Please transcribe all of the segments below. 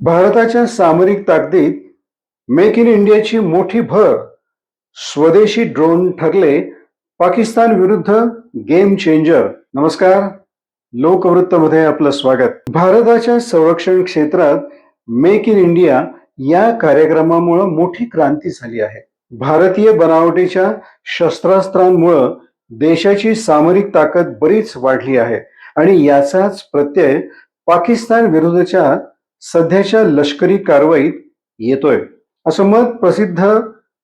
भारताच्या सामरिक ताकदीत make in इंडियाची मोठी भर स्वदेशी ड्रोन ठरले. पाकिस्तान विरुद्ध गेम चेंजर नमस्कार. लोकवृत्तमध्ये आपलं स्वागत. भारताच्या संरक्षण क्षेत्रात मेक इन इंडिया या कार्यक्रमामुळे मोठी क्रांती झाली आहे. भारतीय बनावटीच्या शस्त्रास्त्रांमुळं देशाची सामरिक ताकद बरीच वाढली आहे. आणि याचाच प्रत्यय पाकिस्तान विरुद्धच्या सध्याच्या लष्करी कारवाईत येतोय. असं मत प्रसिद्ध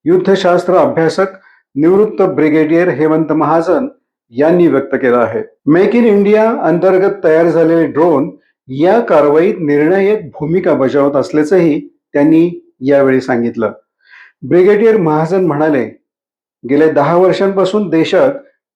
युद्धशास्त्र अभ्यासक निवृत्त ब्रिगेडियर हेमंत महाजन यांनी व्यक्त केलं आहे. मेक इन इंडिया अंतर्गत तयार झालेले ड्रोन या कारवाईत निर्णायक भूमिका बजावत असल्याचंही त्यांनी यावेळी सांगितलं. ब्रिगेडियर महाजन म्हणाले गेल्या दहा वर्षांपासून देशात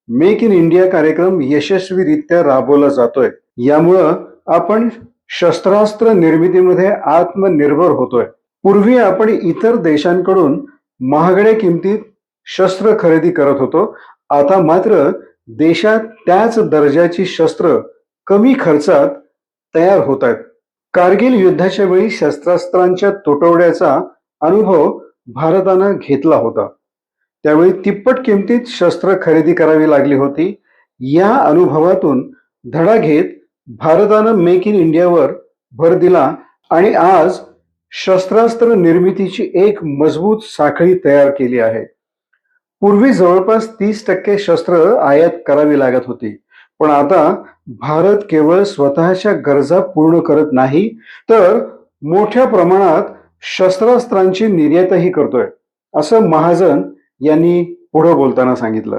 मेक इन इंडिया कार्यक्रम यशस्वीरित्या राबवला जातोय. यामुळं आपण शस्त्रास्त्र निर्मितीमध्ये आत्मनिर्भर होतोय. पूर्वी आपण इतर देशांकडून महागड्या किमतीत शस्त्र खरेदी करत होतो. आता मात्र देशात त्याच दर्जाची शस्त्र कमी खर्चात तयार होत आहेत कारगिल युद्धाच्या वेळी शस्त्रास्त्रांच्या तुटवड्याचा अनुभव भारतानं घेतला होता. त्यावेळी तिप्पट किमतीत शस्त्र खरेदी करावी लागली होती. या अनुभवातून धडा घेत भारतानं मेक इन इंडियावर भर दिला आणि आज शस्त्रास्त्र निर्मितीची एक मजबूत साखळी तयार केली आहे. पूर्वी जवळपास तीस टक्के शस्त्र आयात करावी लागत होती. पण आता भारत केवळ स्वतःच्या गरजा पूर्ण करत नाही तर मोठ्या प्रमाणात शस्त्रास्त्रांची निर्यातही करतोय असं महाजन यांनी पुढे बोलताना सांगितलं.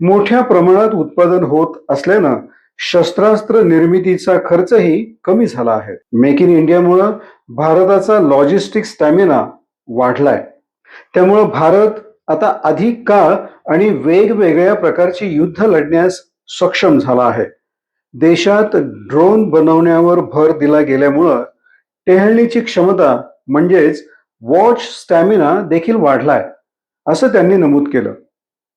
मोठ्या प्रमाणात उत्पादन होत असल्यानं शस्त्रास्त्र निर्मितीचा खर्चही कमी झाला आहे. मेक इन इंडियामुळं भारताचा लॉजिस्टिक स्टॅमिना वाढलाय. त्यामुळं भारत आता अधिक काळ आणि वेगवेगळ्या प्रकारची युद्ध लढण्यास सक्षम झाला आहे. देशात ड्रोन बनवण्यावर भर दिला गेल्यामुळं टेहळणीची क्षमता म्हणजेच वॉच स्टॅमिना देखील वाढलाय असं त्यांनी नमूद केलं.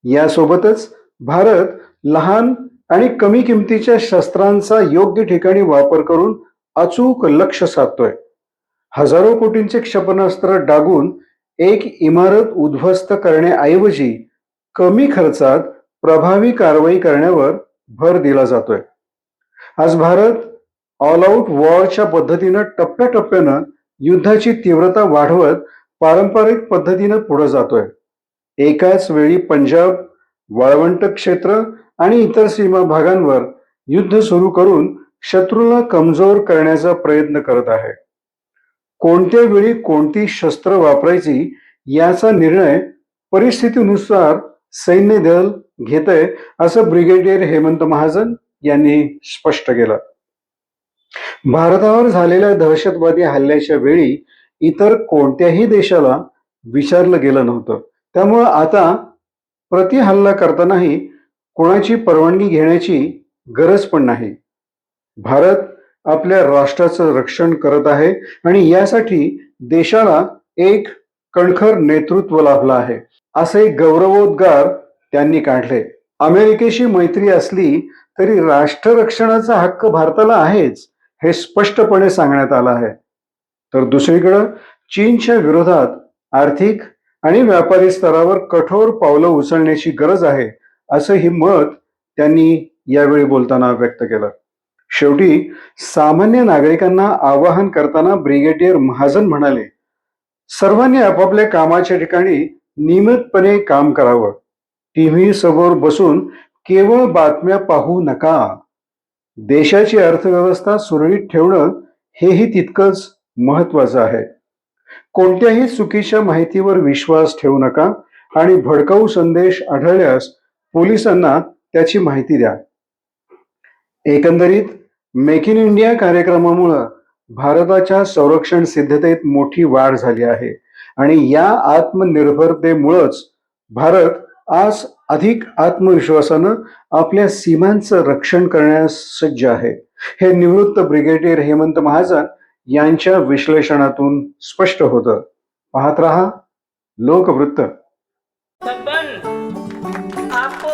यासोबतच भारत लहान आणि कमी किमतीच्या शस्त्रांचा योग्य ठिकाणी वापर करून अचूक लक्ष साधतोय. हजारो कोटींचे क्षेपणास्त्र डागून एक इमारत उद्ध्वस्त करण्याऐवजी कमी खर्चात प्रभावी कारवाई करण्यावर भर दिला जातोय. आज भारत ऑल आउट वॉरच्या पद्धतीनं टप्प्याटप्प्यानं युद्धाची तीव्रता वाढवत पारंपरिक पद्धतीनं पुढे जातोय. एकाच वेळी पंजाब वाळवंट क्षेत्र आणि इतर सीमा भागांवर युद्ध सुरू करून शत्रूला कमजोर करण्याचा प्रयत्न करत आहे. कोणत्या वेळी कोणती शस्त्र वापरायची याचा निर्णय परिस्थितीनुसार सैन्य दल घेतय असं ब्रिगेडियर हेमंत महाजन यांनी स्पष्ट केलं. भारतावर झालेल्या दहशतवादी हल्ल्याच्या वेळी इतर कोणत्याही देशाला विचारलं गेलं नव्हतं. त्यामुळं आता प्रति हल्ला करतानाही कोणाची परवानगी घेण्याची गरज पण नाही. भारत आपल्या राष्ट्राचं रक्षण करत आहे आणि यासाठी देशाला एक कणखर नेतृत्व लाभलं आहे असे गौरवोद्गार त्यांनी काढले. अमेरिकेशी मैत्री असली तरी राष्ट्ररक्षणाचा हक्क भारताला आहेच हे स्पष्टपणे सांगण्यात आलं आहे. तर दुसरीकडं चीनच्या विरोधात आर्थिक आणि व्यापारी स्तरावर कठोर पावलं उचलण्याची गरज आहे असं हे मत त्यांनी यावेळी बोलताना व्यक्त केलं. शेवटी सामान्य नागरिकांना आवाहन करताना ब्रिगेडियर महाजन म्हणाले सर्वांनी आपापल्या कामाच्या ठिकाणी नियमितपणे काम करावं. टीव्ही समोर बसून केवळ बातम्या पाहू नका. देशाची अर्थव्यवस्था सुरळीत ठेवणं हेही तितकंच महत्वाचं आहे. कोणत्याही चुकीच्या माहितीवर विश्वास ठेवू नका आणि भडकाऊ संदेश आढळल्यास पोलिसांना त्याची माहिती द्या. एकंदरीत मेक इन इंडिया कार्यक्रमामुळं भारताच्या संरक्षण सिद्धतेत मोठी वाढ झाली आहे आणि या आत्मनिर्भरतेमुळंच भारत आज अधिक आत्मविश्वासानं आपल्या सीमांचं रक्षण करण्यास सज्ज आहे. हे निवृत्त ब्रिगेडियर हेमंत महाजन यांच्या विश्लेषणातून स्पष्ट होतं. पाहत रहा लोकवृत्त.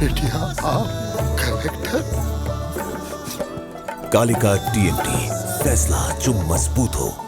बेटिया आप करेक्ट कालिका टीएमटी फैसला जो मजबूत हो।